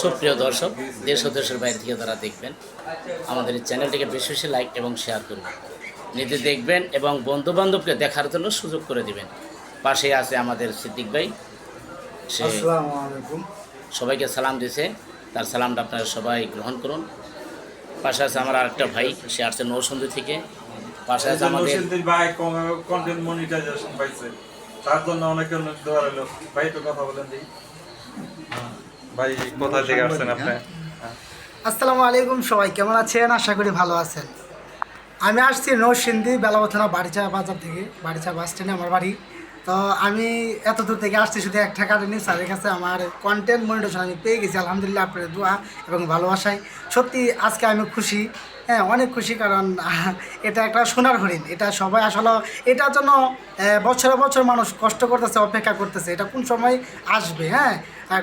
সুপ্রিয় দর্শক দেশ ও দেশের বাইরে থেকে তারা দেখবেন আমাদের এই চ্যানেলটিকে বেশি বেশি লাইক এবং শেয়ার করবেন নিজে দেখবেন এবং বন্ধু বান্ধবকে দেখার জন্য সুযোগ করে দিবেন। পাশে আছে আমাদের সিদ্দিক ভাই। সে সবাইকে সালাম দিছে তার সালামটা আপনারা সবাই গ্রহণ করুন। পাশে আছে আমার আরেকটা ভাই সে আসছে নৌসন্ধি থেকে। পাশে আছে আমাদের ভাই কন্টেন্ট মনিটাইজেশন পাইছে। তার জন্য অনেকে অনেক দোয়া রইল। ভাই একটু কথা বলেন দিই ভাই কোথা থেকে আসছেন আপনি? হ্যাঁ। আসসালামু আলাইকুম সবাই কেমন আছেন? আশা করি ভালো আছেন। আমি আসছি নরসিংদী বেলাবথানা বাড়িচা বাজার থেকে বাড়িচা বাস স্ট্যান্ডে আমার বাড়ি। তো আমি এত দূর থেকে আসছি শুধু একটা কারণে স্যারের কাছে আমার কন্টেন্ট মনিটেশন আমি পেয়ে গেছি। আলহামদুলিল্লাহ আপনার দোয়া এবং ভালোবাসায়। সত্যি আজকে আমি খুশি। হ্যাঁ অনেক খুশি কারণ এটা একটা সোনার হরিণ। এটা সবাই আসলে এটার জন্য বছরে বছর মানুষ কষ্ট করতেছে অপেক্ষা করতেছে। এটা কোন সময় আসবে? হ্যাঁ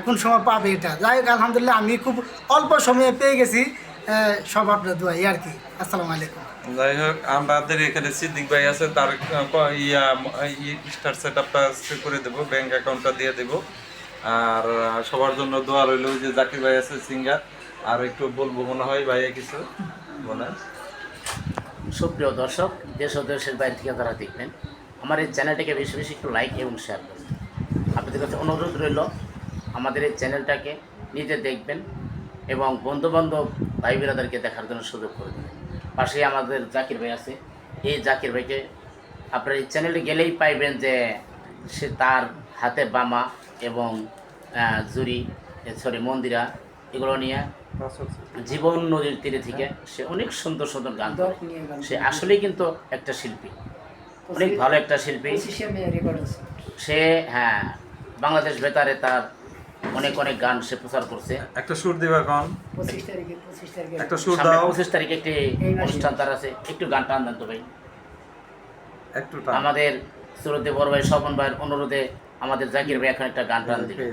কোন সময় পাবে এটা। যাই হোক আলহামদুলিল্লাহ আমি খুব অল্প সময়ে পেয়ে গেছি। সব আপনার দোয়া আর কি। আসসালামু আলাইকুম। যাই হোক আমাদের এখানে সিদ্দিক ভাই আছে তার ইয়া স্টার সেট আপটা করে দেবো ব্যাংক অ্যাকাউন্টটা দিয়ে দেবো। আর সবার জন্য দোয়া রইল যে জাকির ভাই আছে সিঙ্গার। আর একটু বলব মনে হয় ভাইয়া কিছু? বলেন সুপ্রিয় দর্শক দেশ ও দেশের বাইরে থেকে যারা দেখবেন আমার এই চ্যানেলটাকে বেশি বেশি একটু লাইক এবং শেয়ার করবেন আপনাদের কাছে অনুরোধ রইল আমাদের এই চ্যানেলটাকে নিজে দেখবেন এবং বন্ধুবান্ধব ভাই বোনেদেরকে দেখার জন্য সুযোগ করে দেবেন। পাশেই আমাদের জাকির ভাই আছে। এই জাকির ভাইকে আপনার এই চ্যানেলে গেলেই পাইবেন যে সে তার হাতে বামা এবং জুরি সরি মন্দিরা এগুলো নিয়ে জীবন নদীর তীরে থেকে সে অনেক সুন্দর সুন্দর গান সে আসলেই কিন্তু একটা শিল্পী। অনেক ভালো একটা শিল্পী। সে হ্যাঁ বাংলাদেশ বেতারে তার অনেক অনেক গান সে প্রচার করছে। একটা সুর দিবা তারিখে একটা সুর দাও। পঁচিশ তারিখে একটি অনুষ্ঠান তার আছে। একটু গান টান দেন তো ভাই। একটু আমাদের সুরতে বড় ভাই স্বপন ভাইয়ের অনুরোধে আমাদের জাকির ভাই এখন একটা গান টান দিবে।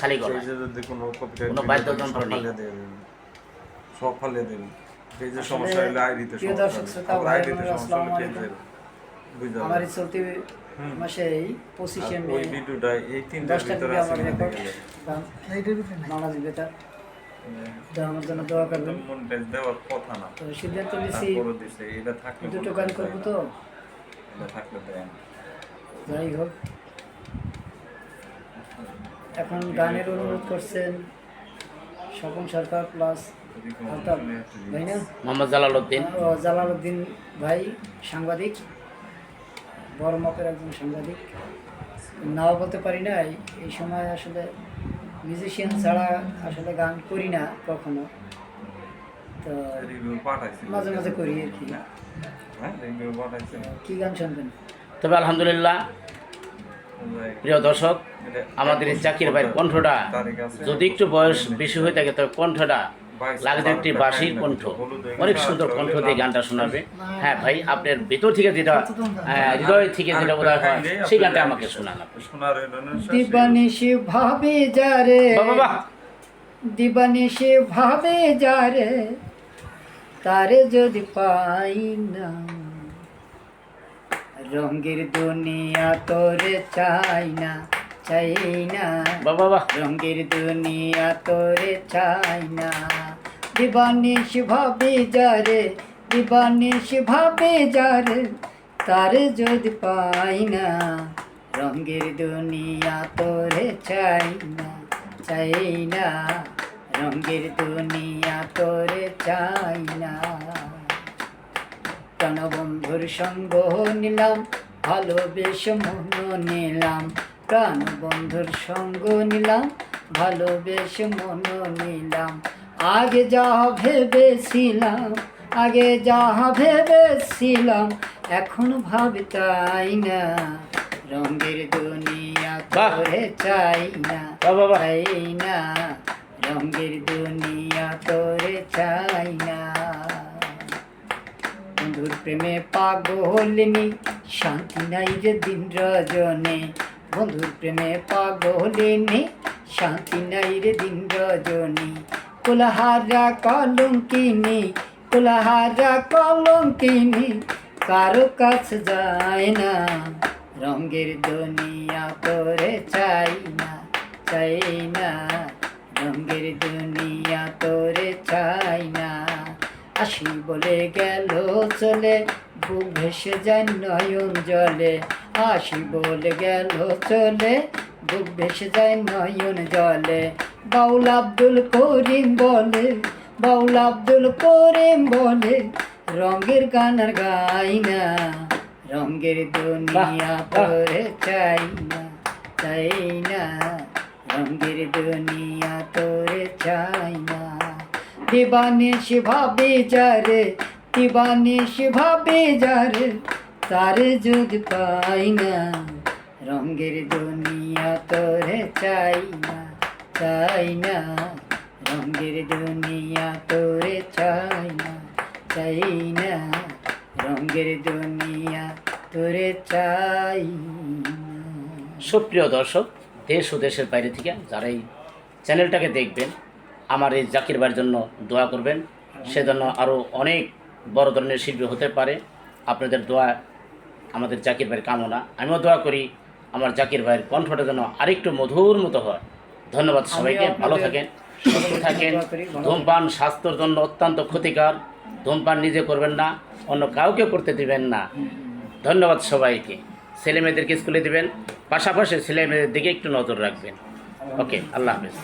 খালি গলা কোনো বাদ্যযন্ত্র নেই। সব ফালিয়ে সমস্যা হলে আইডিতে সমস্যা আইডিতে সমস্যা হলে বুঝতে আমার চলতি পঁচিশে মে দশটার দিকে আমার রেকর্ড। নামাজ বেতার। আমার জন্য দোয়া করবেন। তো সিদ্ধান্ত দুটো গান করব তো। না। যাই হোক। এখন গানের অনুরোধ করছেন স্বপন সরকার প্লাস মোহাম্মদ জালাল উদ্দিন। জালালউদ্দিন ভাই সাংবাদিক। বড় মাপের একজন সাংবাদিক। নাও বলতে পারি না এই- সময় আসলে মিউজিশিয়ান ছাড়া আসলে গান করি না কখনো। তো মাঝে মাঝে করি আর কি। হ্যাঁ, কি গান শুনবেন? তবে আলহামদুলিল্লাহ প্রিয় দর্শক আমাদের এই জাকির ভাইয়ের কণ্ঠটা যদি একটু বয়স বেশি হয়ে থাকে তবে কণ্ঠটা লাগবে একটি বাঁশির কণ্ঠ। হয়ে অনেক সুন্দর কণ্ঠ দিয়ে গানটা শোনাবে। হ্যাঁ ভাই আপনার ভেতর থেকে যেটা হ্যাঁ, হৃদয় থেকে যেটা বোধ হয় সেই গানটা আমাকে শোনান ভাবে যারে। দিবানিশি ভাবে যারে তারে যদি পাই না রঙের দুনিয়া তোরে চাই না। চাই না বাবা বাহ। রঙের দুনিয়া তোরে চাই না দিবানিশ ভাবে যারে দিবানিশ ভাবে যারে তারে যদি পাই না রঙের দুনিয়া তোরে চাই না চাই না রঙের দুনিয়া তোরে চাই না প্রাণবন্ধুর সঙ্গ নিলাম ভালোবেসে মন নিলাম। প্রাণবন্ধুর সঙ্গ নিলাম ভালোবেসে মন নিলাম। আগে যা ভেবেছিলাম আগে যা ভেবেছিলাম এখন ভাবি তাই না। রঙের দুনিয়া। করে চাই না। চাই না। রঙের দুনিয়া তোরে চাই না। বন্ধুর প্রেমে পাগলিনী শান্তি নাই যে দিন রজনে। বন্ধুর প্রেমে পাগলিনী, শান্তি নাই রে দিন রজনী। কুলহারা কলঙ্কিনী কুলহারা কলঙ্কিনী, কারও কাছে যায় না। রঙের দুনিয়া তোরে চাই না চাই না। রঙের দুনিয়া তোরে চাই না। আসি বলে গেল চলে, বুক ভেসে যায় নয়ন জলে। আসি বলে গেল চলে বুক ভেসে যায় নয়ন জলে। বাউল আব্দুল করিম বলে বাউল আব্দুল করিম বলে রঙের গান আর গাই না রঙের দুনিয়া তোরে চাই না চাই না রঙের দুনিয়া তোরে চাই না। দিবানিশ ভাবে যারে দিবানিশ ভাবে যারে তারে যদি পাই না রঙের দুনিয়া তোরে চাই না চাই না। রঙের দুনিয়া তোরে চাই না চাই না। রঙের দুনিয়া তোরে চাই সুপ্রিয় দর্শক দেশ ও দেশের বাইরে থেকে যারা এই চ্যানেলটাকে দেখবেন আমার এই জাকির ভাইয়ের জন্য দোয়া করবেন। সেজন্য আরও অনেক বড় ধরনের শিল্পী হতে পারে। আপনাদের দোয়া আমাদের জাকির ভাইয়ের কামনা। আমিও দোয়া করি আমার জাকির ভাইয়ের কণ্ঠটা যেন আরেকটু মধুর মতো হয়। ধন্যবাদ সবাইকে ভালো থাকেন সুস্থ থাকেন। ধূমপান স্বাস্থ্যের জন্য অত্যন্ত ক্ষতিকর। ধূমপান নিজে করবেন না অন্য কাউকে করতে দিবেন না। ধন্যবাদ সবাইকে। ছেলে মেয়েদেরকে স্কুলে দিবেন পাশাপাশি ছেলে মেয়েদের দিকে একটু নজর রাখবেন। ওকে আল্লাহ হাফেজ।